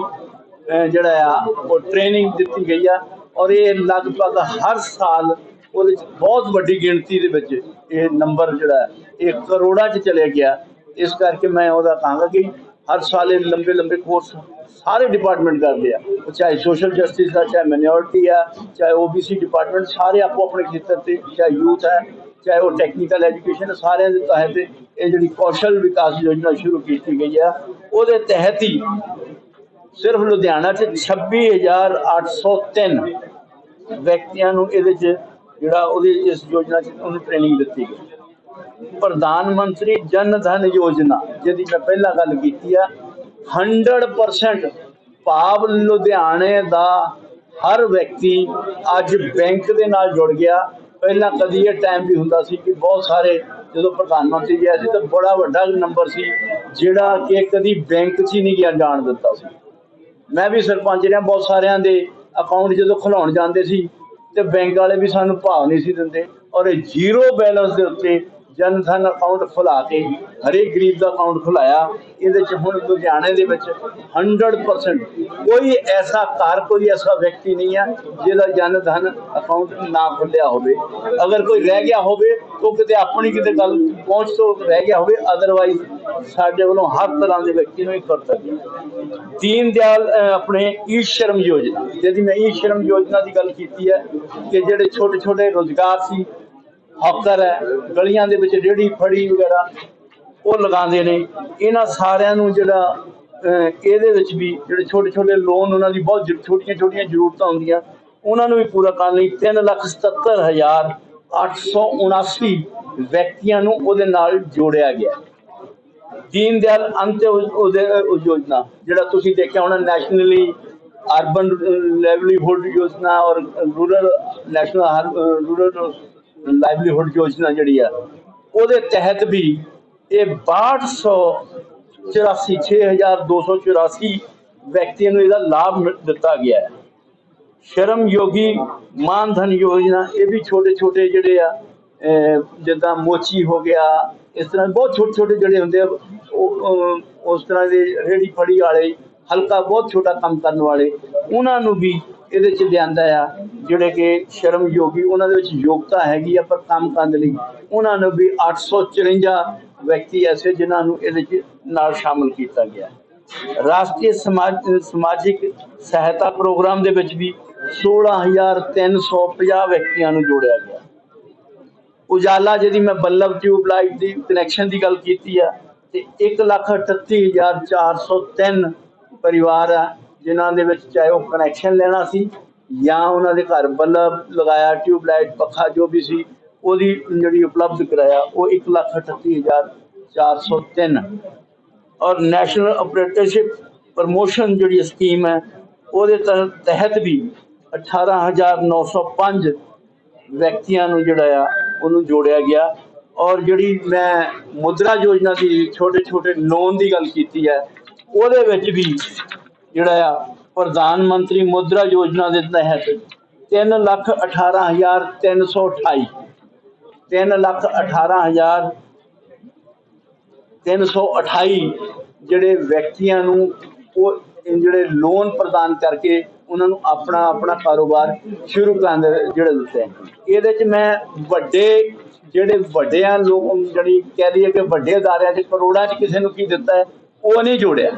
ਜਿਹੜਾ ਆ, ਉਹ ਟ੍ਰੇਨਿੰਗ ਦਿੱਤੀ ਗਈ ਆ। ਔਰ ਇਹ ਲਗਭਗ ਹਰ ਸਾਲ ਉਹਦੇ 'ਚ ਬਹੁਤ ਵੱਡੀ ਗਿਣਤੀ ਦੇ ਵਿੱਚ ਇਹ ਨੰਬਰ ਜਿਹੜਾ ਇਹ ਕਰੋੜਾਂ 'ਚ ਚਲੇ ਗਿਆ। ਇਸ ਕਰਕੇ ਮੈਂ ਉਹਦਾ ਕਹਾਂਗਾ ਕਿ ਹਰ ਸਾਲ ਇਹ ਲੰਬੇ ਲੰਬੇ ਕੋਰਸ ਸਾਰੇ ਡਿਪਾਰਟਮੈਂਟ ਕਰਦੇ ਆ। ਚਾਹੇ ਸੋਸ਼ਲ ਜਸਟਿਸ ਆ ਚਾਹੇ ਮਿਨੋਰਟੀ ਆ, ਚਾਹੇ ਓਬੀਸੀ ਡਿਪਾਰਟਮੈਂਟ ਸਾਰੇ ਆਪੋ ਆਪਣੇ ਖੇਤਰ ਤੇ, ਚਾਹੇ ਯੂਥ ਹੈ ਚਾਹੇ ਉਹ ਟੈਕਨੀਕਲ ਐਜੂਕੇਸ਼ਨ ਸਾਰਿਆਂ ਦੇ ਤਹਿਤ ਇਹ ਜਿਹੜੀ ਕੌਸ਼ਲ ਵਿਕਾਸ ਯੋਜਨਾ ਸ਼ੁਰੂ ਕੀਤੀ ਗਈ ਆ। ਉਹਦੇ ਤਹਿਤ ਹੀ ਸਿਰਫ ਲੁਧਿਆਣਾ 'ਚ 26803 ਵਿਅਕਤੀਆਂ ਨੂੰ ਇਹਦੇ 'ਚ ਜਿਹੜਾ ਉਹਦੀ ਇਸ ਯੋਜਨਾ 'ਚ ਉਹਨੂੰ ਟ੍ਰੇਨਿੰਗ ਦਿੱਤੀ ਗਈ। ਪ੍ਰਧਾਨ ਮੰਤਰੀ ਜਨ ਧਨ ਯੋਜਨਾ, ਜਿਹਦੀ ਮੈਂ ਪਹਿਲਾਂ ਗੱਲ ਕੀਤੀ ਆ 100% ਭਾਵ ਲੁਧਿਆਣੇ ਦਾ ਹਰ ਵਿਅਕਤੀ ਅੱਜ ਬੈਂਕ ਦੇ ਨਾਲ ਜੁੜ ਗਿਆ। ਪਹਿਲਾਂ ਕਦੀ ਇਹ ਟਾਈਮ ਵੀ ਹੁੰਦਾ ਸੀ ਕਿ ਬਹੁਤ ਸਾਰੇ ਜਦੋਂ ਪ੍ਰਧਾਨ ਮੰਤਰੀ ਜੀ ਆਏ ਸੀ ਤਾਂ ਬੜਾ ਵੱਡਾ ਨੰਬਰ ਸੀ, ਜਿਹੜਾ ਕਿ ਕਦੀ ਬੈਂਕ 'ਚ ਹੀ ਨਹੀਂ ਗਿਆ ਜਾਣ ਦਿੱਤਾ ਸੀ। ਮੈਂ ਵੀ ਸਰਪੰਚ ਰਿਹਾ ਬਹੁਤ ਸਾਰਿਆਂ ਦੇ ਅਕਾਊਂਟ ਜਦੋਂ ਖੁਲਾਉਣ ਜਾਂਦੇ ਸੀ ਤੇ ਬੈਂਕ ਵਾਲੇ ਵੀ ਸਾਨੂੰ ਭਾਵ ਨਹੀਂ ਸੀ ਦਿੰਦੇ ਔਰ ਇਹ ਜ਼ੀਰੋ ਬੈਲੈਂਸ ਦੇ ਉੱਤੇ ਜਨ ਧਨ ਅਕਾਊਂਟ ਖੁਲਾ ਕੇ ਹਰੇਕ ਗਰੀਬ ਦਾ ਅਕਾਊਂਟ ਖੁਲਾਇਆ। ਇਹਦੇ ਚ ਹੁਣ ਲੁਧਿਆਣੇ ਦੇ ਵਿੱਚ 100% ਕੋਈ ਐਸਾ ਘਰ, ਕੋਈ ਐਸਾ ਵਿਅਕਤੀ ਨਹੀਂ ਹੈ ਜਿਹਦਾ ਜਨ ਧਨ ਅਕਾਊਂਟ ਨਾ ਖੁੱਲਿਆ ਹੋਵੇ। ਅਗਰ ਕੋਈ ਰਹਿ ਗਿਆ ਹੋਵੇ ਉਹ ਕਿਤੇ ਆਪਣੀ ਕਿਤੇ ਗੱਲ ਪਹੁੰਚ ਤੋਂ ਰਹਿ ਗਿਆ ਹੋਵੇ ਅਦਰਵਾਈਜ਼ ਸਾਡੇ ਵੱਲੋਂ ਹਰ ਤਰ੍ਹਾਂ ਦੇ ਵਿਅਕਤੀ ਨੂੰ ਇਹ ਕਰ ਸਕਦੇ ਦੀਨ ਦਿਆਲ ਆਪਣੇ ਈ ਸ਼ਰਮ ਯੋਜਨਾ, ਜਿਹਦੀ ਮੈਂ ਈ ਸ਼ਰਮ ਯੋਜਨਾ ਦੀ ਗੱਲ ਕੀਤੀ ਹੈ ਕਿ ਜਿਹੜੇ ਛੋਟੇ ਛੋਟੇ ਰੋਜ਼ਗਾਰ ਸੀ ਹੌਕਰ ਹੈ, ਗਲੀਆਂ ਦੇ ਵਿੱਚ ਰੇੜੀ ਫੜੀ ਵਗੈਰਾ, ਉਹ ਲਗਾਉਂਦੇ ਨੇ। ਇਹਨਾਂ ਸਾਰਿਆਂ ਨੂੰ ਜਿਹੜਾ ਇਹਦੇ ਵਿੱਚ ਵੀ ਜਿਹੜੇ ਛੋਟੇ ਛੋਟੇ ਲੋਨ ਉਹਨਾਂ ਦੀ ਬਹੁਤ ਛੋਟੀਆਂ ਛੋਟੀਆਂ ਜ਼ਰੂਰਤਾਂ ਹੁੰਦੀਆਂ। ਉਹਨਾਂ ਨੂੰ ਵੀ ਪੂਰਾ ਕਰਨ ਲਈ ਤਿੰਨ ਲੱਖ ਸਤੱਤਰ ਹਜ਼ਾਰ ਅੱਠ ਸੌ ਉਣਾਸੀ ਵਿਅਕਤੀਆਂ ਨੂੰ ਉਹਦੇ ਨਾਲ ਜੋੜਿਆ ਗਿਆ। ਦੀਨ ਦਿਆਲ ਅੰਤ ਉਹਦੇ ਯੋਜਨਾ, ਜਿਹੜਾ ਤੁਸੀਂ ਦੇਖਿਆ ਹੋਣਾ ਨੈਸ਼ਨਲੀ ਅਰਬਨ ਲਾਈਵਲੀਹੁੱਡ ਯੋਜਨਾ ਔਰ ਰੂਰਲ, ਨੈਸ਼ਨਲ ਰੂਰਲ ਲਾਈਵਲੀਹੁੱਡ ਯੋਜਨਾ ਜਿਹੜੀ ਆ, ਉਹਦੇ ਤਹਿਤ ਵੀ ਇਹ 6284 6284 ਵਿਅਕਤੀਆਂ ਨੂੰ ਇਹਦਾ ਲਾਭ ਦਿੱਤਾ ਗਿਆ ਹੈ। ਸ਼ਰਮ ਯੋਗੀ ਮਾਨਧਨ ਯੋਜਨਾ, ਇਹ ਵੀ ਛੋਟੇ ਛੋਟੇ ਜਿਹੜੇ ਆ ਜਿੱਦਾਂ ਮੋਚੀ ਹੋ ਗਿਆ, ਇਸ ਤਰ੍ਹਾਂ ਬਹੁਤ ਛੋਟੇ ਛੋਟੇ ਜਿਹੜੇ ਹੁੰਦੇ ਆ, ਉਹ ਉਸ ਤਰ੍ਹਾਂ ਦੇ ਰੇੜੀ ਫੜੀ ਵਾਲੇ, ਹਲਕਾ ਬਹੁਤ ਛੋਟਾ ਕੰਮ ਕਰਨ ਵਾਲੇ, ਉਹਨਾਂ ਨੂੰ ਵੀ ਇਹਦੇ ਚ ਲਿਆਂਦਾ ਆ, ਜਿਹੜੇ ਕਿ ਸ਼ਰਮ ਯੋਗੀ ਉਹਨਾਂ ਦੇ ਵਿੱਚ ਯੋਗਤਾ ਹੈਗੀ ਆ ਪਰ ਕੰਮ ਕਰਨ ਦੇ ਲਈ। ਉਹਨਾਂ ਨੂੰ ਵੀ 854 ਵਿਅਕਤੀ ਐਸੇ ਜਿਨ੍ਹਾਂ ਨੂੰ ਇਹਦੇ ਚ ਨਾਲ ਸ਼ਾਮਲ ਕੀਤਾ ਗਿਆ। ਰਾਸ਼ਟਰੀ ਸਮਾਜ, ਸਮਾਜਿਕ ਸਹਾਇਤਾ ਪ੍ਰੋਗਰਾਮ ਦੇ ਵਿੱਚ ਵੀ 16350 ਵਿਅਕਤੀਆਂ ਨੂੰ ਜੋੜਿਆ ਗਿਆ। ਉਜਾਲਾ, ਜਿਹਦੀ ਮੈਂ ਬੱਲਬ ਟਿਊਬ ਲਾਈਟ ਦੀ ਕਨੈਕਸ਼ਨ ਦੀ ਗੱਲ ਕੀਤੀ ਆ, ਤੇ 138403 ਪਰਿਵਾਰ ਆ ਜਿਨ੍ਹਾਂ ਦੇ ਵਿੱਚ ਚਾਹੇ ਉਹ ਕਨੈਕਸ਼ਨ ਲੈਣਾ ਸੀ ਜਾਂ ਉਹਨਾਂ ਦੇ ਘਰ ਬੱਲਬ ਲਗਾਇਆ ਟਿਊਬ ਲਾਈਟ ਪੱਖਾ ਜੋ ਵੀ ਸੀ ਉਹਦੀ ਜਿਹੜੀ ਉਪਲਬਧ ਕਰਾਇਆ ਉਹ 138403 ਔਰ ਨੈਸ਼ਨਲ ਆਪਰੇਟਰਸ਼ਿਪ ਪ੍ਰਮੋਸ਼ਨ ਜਿਹੜੀ ਸਕੀਮ ਹੈ ਉਹਦੇ ਤਹ- ਤਹਿਤ ਵੀ 18905 ਵਿਅਕਤੀਆਂ ਨੂੰ ਜਿਹੜਾ ਆ ਉਹਨੂੰ ਜੋੜਿਆ ਗਿਆ ਔਰ ਜਿਹੜੀ ਮੈਂ ਮੁਦਰਾ ਯੋਜਨਾ ਦੀ ਛੋਟੇ ਛੋਟੇ ਲੋਨ ਦੀ ਗੱਲ ਕੀਤੀ ਹੈ ਉਹਦੇ ਵਿੱਚ ਵੀ ਜਿਹੜਾ ਆ, ਪ੍ਰਧਾਨ ਮੰਤਰੀ ਮੁਦਰਾ ਯੋਜਨਾ ਦੇ ਤਹਿਤ 3 ਲੱਖ 18328 3 ਲੱਖ 18000 328 ਜਿਹੜੇ ਵਿਅਕਤੀਆਂ ਨੂੰ ਉਹ ਜਿਹੜੇ ਲੋਨ ਪ੍ਰਦਾਨ ਕਰਕੇ ਉਹਨਾਂ ਨੂੰ ਆਪਣਾ ਆਪਣਾ ਕਾਰੋਬਾਰ ਸ਼ੁਰੂ ਕਰਨ ਦੇ ਜਿਹੜੇ ਦਿੱਤੇ ਇਹਦੇ ਚ ਮੈਂ ਵੱਡੇ ਜਿਹੜੇ ਵੱਡਿਆਂ ਲੋਕ ਜਿਹੜੀ ਕਹਿ ਲਈਏ ਕਿ ਵੱਡੇ ਅਦਾਰਿਆਂ 'ਚ, ਕਰੋੜਾਂ 'ਚ ਕਿਸੇ ਨੂੰ ਕੀ ਦਿੱਤਾ ਹੈ, ਉਹ ਨਹੀਂ ਜੋੜਿਆ।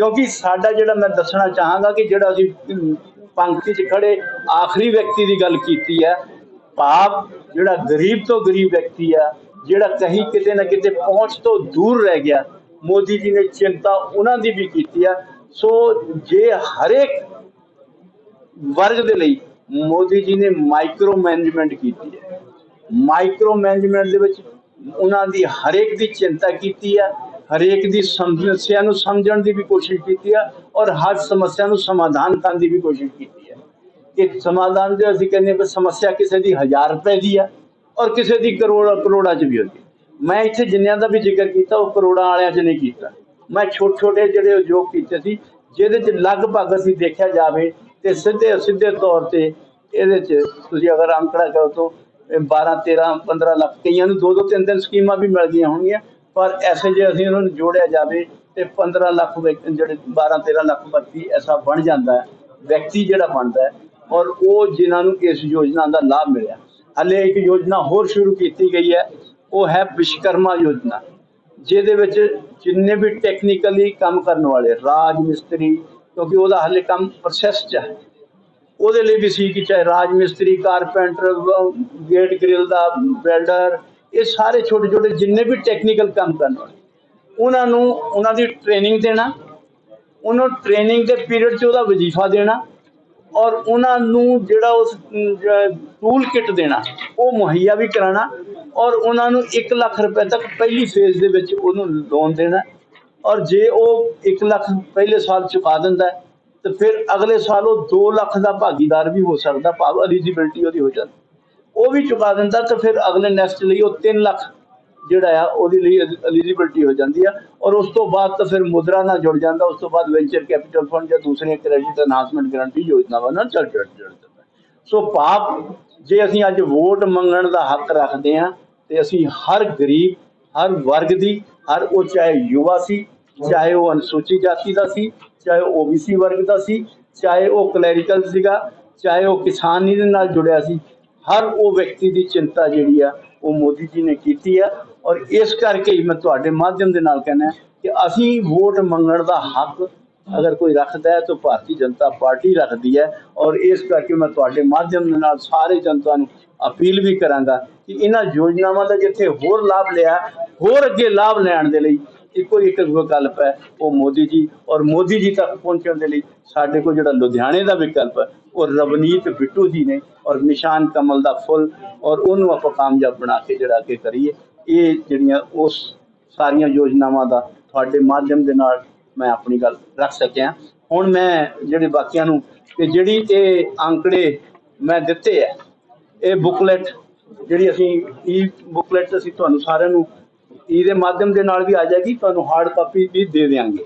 ਕਿਉਂਕਿ ਸਾਡਾ ਜਿਹੜਾ ਮੈਂ ਦੱਸਣਾ ਚਾਹਾਂਗਾ ਕਿ ਜਿਹੜਾ ਅਸੀਂ ਅਮ, ਪੰਕਤੀ 'ਚ ਖੜੇ ਆਖਰੀ ਵਿਅਕਤੀ ਦੀ ਗੱਲ ਕੀਤੀ ਹੈ ਭਾਵ ਜਿਹੜਾ ਗਰੀਬ ਤੋਂ ਗਰੀਬ ਵਿਅਕਤੀ ਆ ਜਿਹੜਾ ਕहीं ਕਿਤੇ ਨਾ ਕਿਤੇ ਪਹੁੰਚ ਤੋਂ ਦੂਰ ਰਹਿ ਗਿਆ ਮੋਦੀ ਜੀ ਨੇ ਚਿੰਤਾ ਉਹਨਾਂ ਦੀ ਵੀ ਕੀਤੀ ਆ ਸੋ ਜੇ ਹਰੇਕ ਵਰਗ ਦੇ ਲਈ ਮੋਦੀ ਜੀ ਨੇ ਮਾਈਕਰੋ ਮੈਨੇਜਮੈਂਟ ਕੀਤੀ ਹੈ ਮਾਈਕਰੋ ਮੈਨੇਜਮੈਂਟ ਦੇ ਵਿੱਚ ਉਹਨਾਂ ਦੀ ਹਰੇਕ ਦੀ ਚਿੰਤਾ ਕੀਤੀ ਹੈ। ਹਰੇਕ ਦੀ ਸਮੱਸਿਆ ਨੂੰ ਸਮਝਣ ਦੀ ਵੀ ਕੋਸ਼ਿਸ਼ ਕੀਤੀ ਆ ਔਰ ਹਰ ਸਮੱਸਿਆ ਨੂੰ ਸਮਾਧਾਨ ਕਰਨ ਦੀ ਵੀ ਕੋਸ਼ਿਸ਼ ਕੀਤੀ ਹੈ ਕਿ ਸਮਾਧਾਨ ਦੇ ਅਸੀਂ ਕਹਿੰਦੇ ਵੀ ਸਮੱਸਿਆ ਕਿਸੇ ਦੀ 1000 ਰੁਪਏ ਦੀ ਆ ਔਰ ਕਿਸੇ ਦੀ ਕਰੋੜ ਕਰੋੜਾਂ ਚ ਵੀ ਹੁੰਦੀ ਮੈਂ ਇੱਥੇ ਜਿੰਨਿਆਂ ਦਾ ਵੀ ਜ਼ਿਕਰ ਕੀਤਾ, ਉਹ ਕਰੋੜਾਂ ਵਾਲਿਆਂ ਚ ਨਹੀਂ ਕੀਤਾ। ਮੈਂ ਛੋਟੇ ਛੋਟੇ ਜਿਹੜੇ ਉਦਯੋਗ ਕੀਤੇ ਸੀ, ਜਿਹਦੇ ਚ ਲਗਭਗ ਅਸੀਂ ਦੇਖਿਆ ਜਾਵੇ ਤੇ ਸਿੱਧੇ ਸਿੱਧੇ ਤੌਰ ਤੇ ਇਹਦੇ ਚ ਤੁਸੀਂ ਅਗਰ ਅੰਕੜਾ ਕਰੋ ਤਾਂ 12 13 15 ਲੱਖ ਕਈਆਂ ਨੂੰ ਦੋ ਦੋ ਤਿੰਨ ਤਿੰਨ ਸਕੀਮਾਂ ਵੀ ਮਿਲ ਗਈਆਂ ਹੋਣਗੀਆਂ। ਪਰ ਐਸੇ ਜੇ ਅਸੀਂ ਉਹਨਾਂ ਨੂੰ ਜੋੜਿਆ ਜਾਵੇ ਤੇ 15 ਲੱਖ ਵਿਅਕ- ਜਿਹੜੇ 12 13 ਲੱਖ ਵਿਅਕਤੀ ਐਸਾ ਬਣ ਜਾਂਦਾ ਹੈ, ਵਿਅਕਤੀ ਜਿਹੜਾ ਬਣਦਾ ਹੈ ਔਰ ਉਹ ਜਿਨ੍ਹਾਂ ਨੂੰ ਇਸ ਯੋਜਨਾ ਦਾ ਲਾਭ ਮਿਲਿਆ। ਹਲੇ ਇੱਕ ਯੋਜਨਾ ਹੋਰ ਸ਼ੁਰੂ ਕੀਤੀ ਗਈ ਹੈ, ਉਹ ਹੈ ਵਿਸ਼ਕਰਮਾ ਯੋਜਨਾ, ਜਿਹਦੇ ਵਿੱਚ ਜਿੰਨੇ ਵੀ ਟੈਕਨੀਕਲੀ ਕੰਮ ਕਰਨ ਵਾਲੇ, ਰਾਜ ਮਿਸਤਰੀ, ਕਿਉਂਕਿ ਉਹਦਾ ਹਲੇ ਕੰਮ ਪ੍ਰੋਸੈਸ 'ਚ ਹੈ। ਉਹਦੇ ਲਈ ਵੀ ਸੀ ਕਿ ਚਾਹੇ ਰਾਜ ਮਿਸਤਰੀ ਕਾਰਪੈਂਟਰ ਗੇਟ ਗ੍ਰਿਲ ਦਾ ਵੈਲਡਰ ਇਹ ਸਾਰੇ ਛੋਟੇ ਛੋਟੇ ਜਿੰਨੇ ਵੀ ਟੈਕਨੀਕਲ ਕੰਮ ਕਰਨ ਵਾਲੇ ਉਹਨਾਂ ਨੂੰ ਉਹਨਾਂ ਦੀ ਟ੍ਰੇਨਿੰਗ ਦੇਣਾ ਉਹਨਾਂ ਟ੍ਰੇਨਿੰਗ ਦੇ ਪੀਰੀਅਡ 'ਚ ਉਹਦਾ ਵਜ਼ੀਫਾ ਦੇਣਾ ਔਰ ਉਹਨਾਂ ਨੂੰ ਜਿਹੜਾ ਉਸ ਟੂਲ ਕਿਟ ਦੇਣਾ ਉਹ ਮੁਹੱਈਆ ਵੀ ਕਰਾਉਣਾ ਔਰ ਉਹਨਾਂ ਨੂੰ 1 ਲੱਖ ਰੁਪਏ ਤੱਕ ਪਹਿਲੀ ਫੇਜ਼ ਦੇ ਵਿੱਚ ਉਹਨੂੰ ਲੋਨ ਦੇਣਾ ਔਰ ਜੇ ਉਹ 1 ਲੱਖ ਪਹਿਲੇ ਸਾਲ ਚੁਕਾ ਦਿੰਦਾ ਹੈ, ਤੇ ਫਿਰ ਅਗਲੇ ਸਾਲ ਉਹ 2 ਲੱਖ ਦਾ ਭਾਗੀਦਾਰ ਵੀ ਹੋ ਸਕਦਾ ਭਾਵ ਐਲੀਜੀਬਿਲਟੀ ਉਹਦੀ ਹੋ ਜਾਂਦੀ। ਉਹ ਵੀ ਚੁਕਾ ਦਿੰਦਾ ਤਾਂ ਫਿਰ ਅਗਲੇ ਨੈਕਸਟ ਲਈ ਉਹ 3 ਲੱਖ ਜਿਹੜਾ ਆ, ਉਹਦੇ ਲਈ ਐਲੀਜੀਬਿਲਟੀ ਹੋ ਜਾਂਦੀ ਆ ਔਰ ਉਸ ਤੋਂ ਬਾਅਦ ਤਾਂ ਫਿਰ ਮੁਦਰਾ ਨਾਲ ਜੁੜ ਜਾਂਦਾ, ਉਸ ਤੋਂ ਬਾਅਦ ਵੈਂਚਰ ਕੈਪੀਟਲ ਫੰਡ ਜਾਂ ਦੂਸਰੀਆਂ ਕ੍ਰੈਡਿਟ ਐਨਹਾਂਸਮੈਂਟ ਗਾਰੰਟੀ ਯੋਜਨਾਵਾਂ ਨਾਲ ਚੱਲ ਜੁੜ ਜਾਂਦਾ। ਸੋ ਭਾਵ ਜੇ ਅਸੀਂ ਅੱਜ ਵੋਟ ਮੰਗਣ ਦਾ ਹੱਕ ਰੱਖਦੇ ਹਾਂ ਤੇ ਅਸੀਂ ਹਰ ਗਰੀਬ, ਹਰ ਵਰਗ ਦੀ, ਹਰ ਉਹ ਚਾਹੇ ਯੁਵਾ ਸੀ, ਚਾਹੇ ਉਹ ਅਨੁਸੂਚਿਤ ਜਾਤੀ ਦਾ ਸੀ, ਚਾਹੇ ਉਹ ਓਬੀਸੀ ਵਰਗ ਦਾ ਸੀ, ਚਾਹੇ ਉਹ ਕਲੈਰੀਕਲ ਸੀਗਾ, ਚਾਹੇ ਉਹ ਕਿਸਾਨੀ ਦੇ ਨਾਲ ਜੁੜਿਆ ਸੀ ਹਰ ਉਹ ਵਿਅਕਤੀ ਦੀ ਚਿੰਤਾ ਜਿਹੜੀ ਆ, ਉਹ ਮੋਦੀ ਜੀ ਨੇ ਕੀਤੀ ਆ। ਔਰ ਇਸ ਕਰਕੇ ਹੀ ਮੈਂ ਤੁਹਾਡੇ ਮਾਧਿਅਮ ਦੇ ਨਾਲ ਕਹਿੰਦਾ ਕਿ ਅਸੀਂ ਵੋਟ ਮੰਗਣ ਦਾ ਹੱਕ ਅਗਰ ਕੋਈ ਰੱਖਦਾ ਹੈ ਤਾਂ ਭਾਰਤੀ ਜਨਤਾ ਪਾਰਟੀ ਰੱਖਦੀ ਹੈ। ਔਰ ਇਸ ਕਰਕੇ ਮੈਂ ਤੁਹਾਡੇ ਮਾਧਿਅਮ ਦੇ ਨਾਲ ਸਾਰੇ ਜਨਤਾ ਨੂੰ ਅਪੀਲ ਵੀ ਕਰਾਂਗਾ ਕਿ ਇਹਨਾਂ ਯੋਜਨਾਵਾਂ ਦਾ ਜਿੱਥੇ ਹੋਰ ਲਾਭ ਲਿਆ, ਹੋਰ ਅੱਗੇ ਲਾਭ ਲੈਣ ਦੇ ਲਈ ਇੱਕੋ ਇੱਕ ਵਿਕਲਪ ਹੈ ਉਹ ਮੋਦੀ ਜੀ, ਔਰ ਮੋਦੀ ਜੀ ਤੱਕ ਪਹੁੰਚਣ ਦੇ ਲਈ ਸਾਡੇ ਕੋਲ ਜਿਹੜਾ ਲੁਧਿਆਣੇ ਦਾ ਵਿਕਲਪ ਹੈ, ਉਹ ਰਵਨੀਤ ਬਿੱਟੂ ਜੀ ਨੇ, ਔਰ ਨਿਸ਼ਾਨ ਕਮਲ ਦਾ ਫੁੱਲ, ਔਰ ਉਹਨੂੰ ਆਪਾਂ ਕਾਮਯਾਬ ਬਣਾ ਕੇ ਜਿਹੜਾ ਅੱਗੇ ਕਰੀਏ। ਇਹ ਜਿਹੜੀਆਂ ਉਸ ਸਾਰੀਆਂ ਯੋਜਨਾਵਾਂ ਦਾ ਤੁਹਾਡੇ ਮਾਧਿਅਮ ਦੇ ਨਾਲ ਮੈਂ ਆਪਣੀ ਗੱਲ ਰੱਖ ਸਕਿਆ। ਹੁਣ ਮੈਂ ਜਿਹੜੇ ਬਾਕੀਆਂ ਨੂੰ ਕਿ ਜਿਹੜੀ ਇਹ ਅੰਕੜੇ ਮੈਂ ਦਿੱਤੇ ਹੈ ਇਹ ਬੁਕਲੇਟ, ਜਿਹੜੀ ਅਸੀਂ ਈ ਬੁਕਲੈਟ ਅਸੀਂ ਤੁਹਾਨੂੰ ਸਾਰਿਆਂ ਨੂੰ ਇਹਦੇ ਮਾਧਿਅਮ ਦੇ ਨਾਲ ਵੀ ਆ ਜਾਏਗੀ ਤੁਹਾਨੂੰ ਹਾਰਡ ਕਾਪੀ ਵੀ ਦੇ ਦੇਵਾਂਗੇ